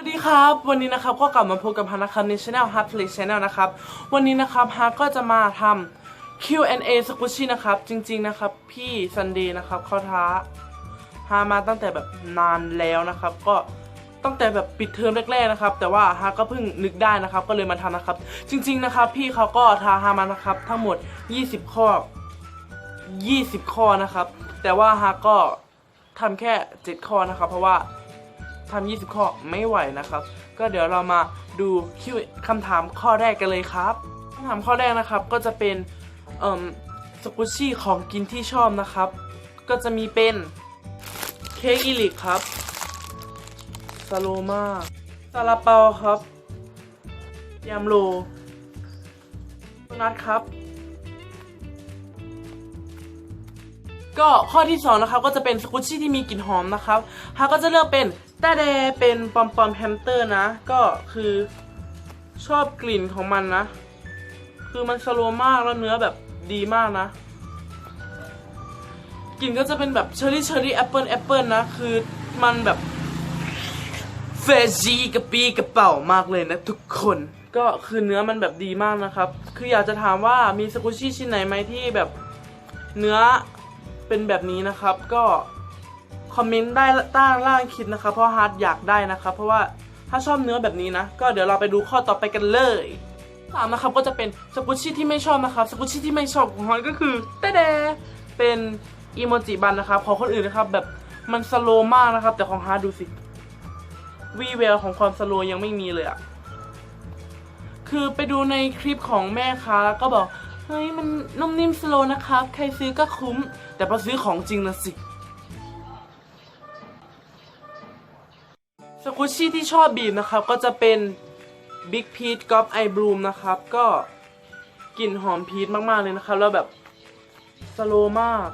สวัสดีครับ วันนี้นะครับก็กลับมาพบกับฮานะครับในช anel Hard Play Channel นะครับ วันนี้นะครับฮาร์ก็จะมาทำ Q&A สกุชี่นะครับ จริง ๆนะครับ พี่ซันเดย์นะครับเขาท้าฮามาตั้งแต่แบบนานแล้วนะครับ ก็ตั้งแต่แบบปิดเทอมแรกๆนะครับ แต่ว่าฮาก็เพิ่งนึกได้นะครับ ก็เลยมาทำนะครับ จริง ๆนะครับ พี่เขาก็ท้าฮามานะครับ ทั้งหมด 20 ข้อ 20 ข้อนะครับ แต่ว่าฮาก็ทำแค่ 7 ข้อนะครับ เพราะว่า ทำ20 ข้อไม่ไหวนะครับ ก็เดี๋ยวเรามาดูคิวคำถามข้อแรกกันเลยครับคำถามข้อแรกนะครับก็จะเป็นสกุชชี่ของกินที่ชอบนะครับ ก็จะมีเป็นเค้กอิลิกครับซาโลมาซาลาเปาครับยามโลโดนัทครับ ก็ข้อที่ 2 นะครับ ก็จะเป็นสกุชชี่ที่มีกลิ่นหอมนะครับฮาก็จะเลือกเป็น ตาแดเป็นปอมปอมแฮมสเตอร์นะ ก็คือชอบกลิ่นของมันนะ คือมันสโลว์มากแล้วเนื้อแบบดีมากนะ กลิ่นก็จะเป็นแบบเชอร์รี่เชอร์รี่แอปเปิลแอปเปิลนะ คือมันแบบเฟจีกระปีกระเป๋ามากเลยนะทุกคน ก็คือเนื้อมันแบบดีมากนะครับ คืออยากจะถามว่ามีสกุชชี่ชิ้นไหนไหมที่แบบเนื้อเป็นแบบนี้นะครับ ก็ คอมเมนต์ได้ใต้ล่างคลิปนะครับเพราะฮาร์ดอยากได้นะครับเพราะว่าถ้าชอบเนื้อแบบนี้นะ ก็เดี๋ยวเราไปดูข้อต่อไปกันเลยสามนะครับก็จะเป็นสกุชชี่ที่ไม่ชอบนะครับสกุชชี่ที่ไม่ชอบของฮาร์ดก็คือแต้แดเป็นอีโมจิบันนะครับของคนอื่นนะครับแบบมันสโลมากนะครับ แต่ของฮาร์ดดูสิวีเวลของความสโลยังไม่มีเลยอะคือไปดูในคลิปของแม่ค้าก็บอกเฮ้ยมันนุ่มนิ่มสโลนะครับ ใครซื้อก็คุ้ม แต่พอซื้อของจริงนะสิ กุชชี่ที่ชอบบีบนะครับ ก็จะเป็น Big Peach g o p Eye Bloom นะครับ ก็กลิ่นหอมพีชมากๆเลยนะครับ แล้วแบบสโลมาก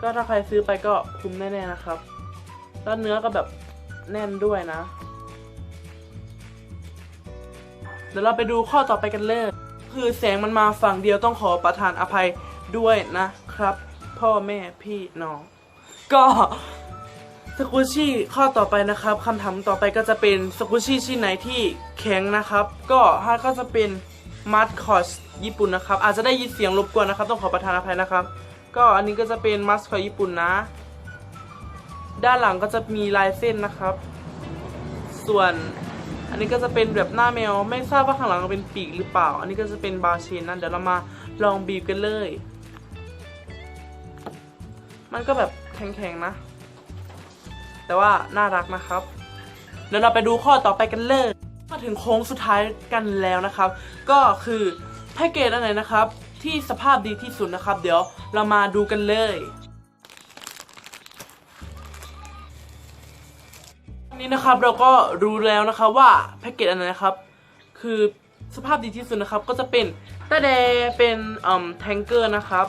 ก็ถ้าใครซื้อไปก็คุ้มแน่ๆนะครับ แล้วเนื้อก็แบบแน่นด้วยนะ เดี๋ยวเราไปดูข้อต่อไปกันเลย คือแสงมันมาฝั่งเดียวต้องขอประทานอภัยด้วยนะครับ พ่อแม่พี่น้อง ก็ สกุชชี่ข้อต่อไปนะครับคำถามต่อไปก็จะเป็นสกุชชี่ชิ้นไหนที่แข็งนะครับ ก็ฮาก็จะเป็นมัดคอสญี่ปุ่นนะครับ อาจจะได้ยินเสียงรบกวนนะครับ ต้องขอประทานอภัยนะครับ ก็อันนี้ก็จะเป็นมัสคอสญี่ปุ่นนะ ด้านหลังก็จะมีลายเส้นนะครับ ส่วนอันนี้ก็จะเป็นแบบหน้าแมว ไม่ทราบว่าข้างหลังเป็นปีกหรือเปล่า อันนี้ก็จะเป็นบาเชนนะเดี๋ยวเรามาลองบีบกันเลย มันก็แบบแข็งๆนะ แต่ว่าน่ารักนะครับเดี๋ยวเราไปดูข้อต่อไปกันเลย มาถึงโค้งสุดท้ายกันแล้วนะครับ ก็คือแพ็กเกจอันไหนะครับ ที่สภาพดีที่สุดนะครับ เดี๋ยวเรามาดูกันเลยวันนี้นะครับเราก็รู้แล้วนะครับว่าแพ็กเกจอันไหนะครับ คือสภาพดีที่สุดนะครับ ก็จะเป็นตาแดเป็นอืมแทงเกอร์นะครับ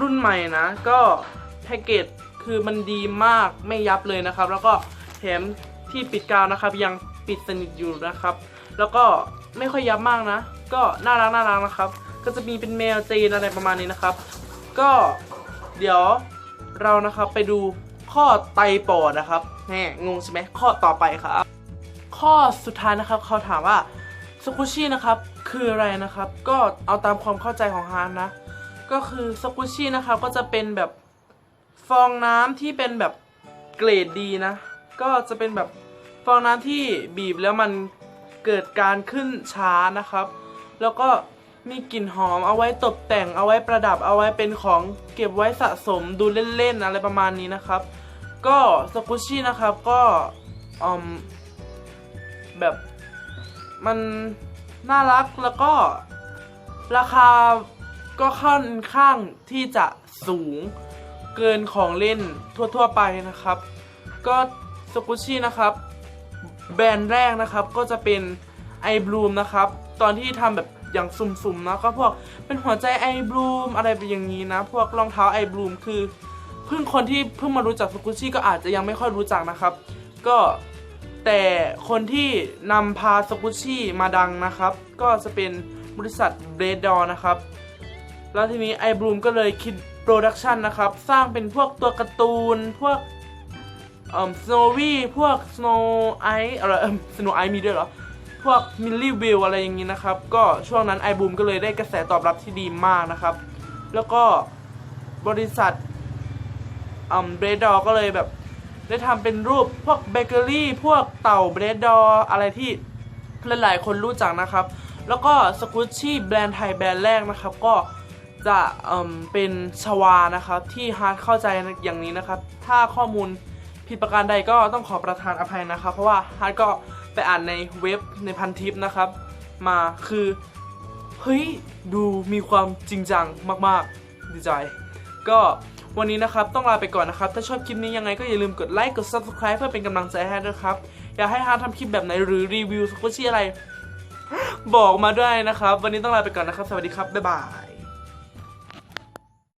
รุ่นใหม่นะ ก็แพ็กเกจ คือมันดีมากไม่ยับเลยนะครับ แล้วก็แถมที่ปิดกาวนะครับ ยังปิดสนิทอยู่นะครับ แล้วก็ไม่ค่อยยับมากนะ ก็น่ารักน่ารักนะครับ ก็จะมีเป็นแมวจีนอะไรประมาณนี้นะครับ ก็เดี๋ยวเรานะครับไปดูข้อไตปอดนะครับแหมงงใช่ไหมข้อต่อไปครับข้อสุดท้ายนะครับเขาถามว่าสกุชี่นะครับคืออะไรนะครับ ก็เอาตามความเข้าใจของฮานนะ ก็คือสกุชชี่นะครับก็จะเป็นแบบ ฟองน้ำที่เป็นแบบเกรดดีนะ ก็จะเป็นแบบฟองน้ำที่บีบแล้วมันเกิดการขึ้นช้านะครับ แล้วก็มีกลิ่นหอมเอาไว้ตกแต่งเอาไว้ประดับเอาไว้เป็นของเก็บไว้สะสมดูเล่นๆอะไรประมาณนี้นะครับ ก็สกุชชี่นะครับก็อืมแบบมันน่ารักแล้วก็ราคาก็ค่อนข้างที่จะสูง เกินของเล่นทั่วๆไปนะครับ ก็สกุชชี่นะครับ แบรนด์แรกนะครับก็จะเป็นไอบลูมนะครับ ตอนที่ทำแบบอย่างสุ่มๆนะก็พวกเป็นหัวใจไอบลูมอะไรแบบอย่างนี้นะ พวกรองเท้าไอบลูมคือเพิ่งคนที่เพิ่งมารู้จักสกุชชี่ก็อาจจะยังไม่ค่อยรู้จักนะครับ ก็แต่คนที่นำพาสกุชชี่มาดังนะครับ ก็จะเป็นบริษัทเบรดดอนะครับ แล้วทีนี้ไอบลูมก็เลยคิด ปรดักชันนะครับ สร้างเป็นพวกตัวการ์ตูน พวกเอ่อ snowy พวก snow ice อะไรเอ่อ snow ice มีด้วยเหรอ พวก milly w i l อะไรอย่างนี้นะครับ ก็ช่วงนั้นไอบูมก็เลยได้กระแสตอบรับที่ดีมากนะครับ แล้วก็บริษัทอืมเบรดดอก็เลยแบบ ได้ทำเป็นรูปพวกเบเกอรี่ พวกเต่าเบรดดออะไรที่หลายๆคนรู้จักนะครับ แล้วก็สกุชชี่แบรนด์ไทยแบรนด์แรกนะครับ ก็ จะเเป็นชวานะครับที่ฮาร์ดเข้าใจอย่างนี้นะครับ ถ้าข้อมูลผิดประการใดก็ต้องขอประทานอภัยนะครับ เพราะว่าฮาร์ดก็ไปอ่านในเว็บในพันทิปนะครับ มาคือเฮ้ยดูมีความจริงจังมากๆดีใจ ก็วันนี้นะครับต้องลาไปก่อนนะครับ ถ้าชอบคลิปนี้ยังไงก็อย่าลืมกดไลค์กด subscribe เพื่อเป็นกำลังใจให้ด้วยครับ อยากให้ฮาร์ททำคลิปแบบไหนหรือรีวิวสกุชี่อะไร บอกมาด้วยนะครับ วันนี้ต้องลาไปก่อนนะครับ สวัสดีครับบ๊ายบาย